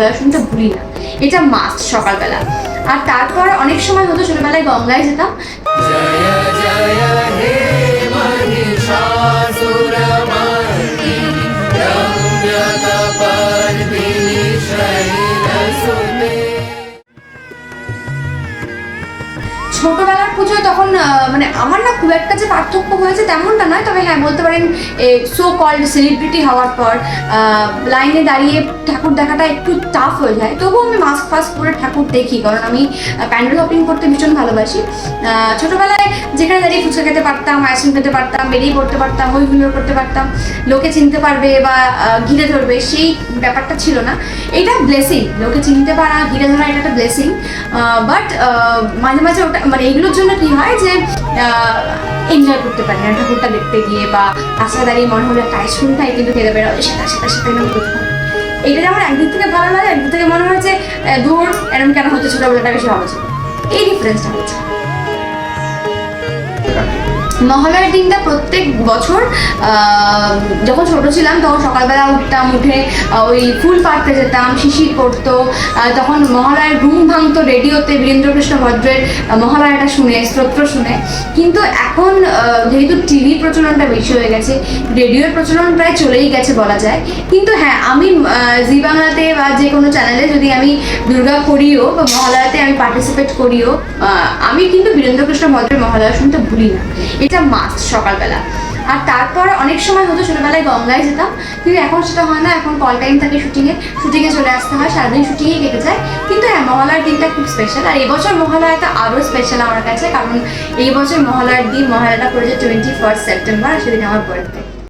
শুনতে ভুলি না। এটা মাস্ট সকালবেলা। আর তারপর অনেক সময় হতো ছোটবেলায় গঙ্গায় যেতাম। जय ছোটবেলার পুজো তখন মানে আমার না খুব একটা যে পার্থক্য হয়েছে তেমনটা নয়, তবে হ্যাঁ বলতে পারেন সো কল্ড সেলিব্রিটি হওয়ার পর লাইনে দাঁড়িয়ে ঠাকুর দেখাটা একটু টাফ হয়ে যায়। তবুও আমি মাস্ক ফাস্ক পরে ঠাকুর দেখি, কারণ আমি প্যান্ডেল হপিং করতে ভীষণ ভালোবাসি। ছোটবেলায় যেখানে দাঁড়িয়ে ফুচকা খেতে পারতাম আইসক্রিম খেতে পারতাম, বেরিয়ে পড়তে পারতাম, হই হুল্লোড় করতে পারতাম, লোকে চিনতে পারবে বা ঘিরে ধরবে, সেই ব্যাপারটা ছিল না। এটা ব্লেসিং লোকে চিনতে পারা, ঘিরে ধরা এটা একটা ব্লেসিং বাট মাঝে মাঝে ওটা মানে এগুলোর জন্য কি হয় যে এনজয় করতে পারি না। ঠাকুরটা দেখতে গিয়ে বা রাস্তায় দাঁড়িয়ে মনে হলো একটা আইসক্রিম খাই, কিন্তু খেতে বেরোবে সেটা সেটা সেটা এরকম করতে হয়। এটা যেমন একদিক থেকে ভালো লাগে, একদিক থেকে মনে হয় যে দূর এরকম কেন হচ্ছে? ছোটবেলাটা বেশি ভালো ছিল। এই ডিফারেন্সটা হচ্ছে। মহালয়ার দিনটা প্রত্যেক বছর যখন ছোট ছিলাম তখন সকালবেলা উঠতাম, উঠে ওই ফুল পাড়তে যেতাম, শিশির পড়তো তখন মহালয়ার ঘুম ভাঙতো রেডিওতে বীরেন্দ্রকৃষ্ণ ভদ্রের মহালয়াটা শুনে, স্তোত্র শুনে। কিন্তু এখন যেহেতু টিভি প্রচলনটা বেশি হয়ে গেছে, রেডিওর প্রচলন প্রায় চলেই গেছে বলা যায়। কিন্তু হ্যাঁ আমি জি বাংলাতে বা যে কোনো চ্যানেলে যদি আমি দুর্গা করিও বা মহালয়াতে আমি পার্টিসিপেট করিও আমি কিন্তু বীরেন্দ্রকৃষ্ণ ভদ্রের মহালয়া শুনতে ভুলি না। এটা মাস্ট সকালবেলা। আর তারপর অনেক সময় হতো ছোটোবেলায় গঙ্গায় যেতাম, কিন্তু এখন সেটা হয় না, এখন কল টাইম থাকে শুটিংয়ে শুটিংয়ে চলে আসতে হয়, সারাদিন শুটিংয়ে কেটে যায়। কিন্তু হ্যাঁ মহালয়ার দিনটা খুব স্পেশাল আর এবছর মহালয়াটা আরও স্পেশাল আমার কাছে, কারণ এই বছর মহালয়ার দিন, মহালয়াটা পড়েছে টোয়েন্টি ফার্স্ট সেপ্টেম্বর সেদিন আমার বার্থডে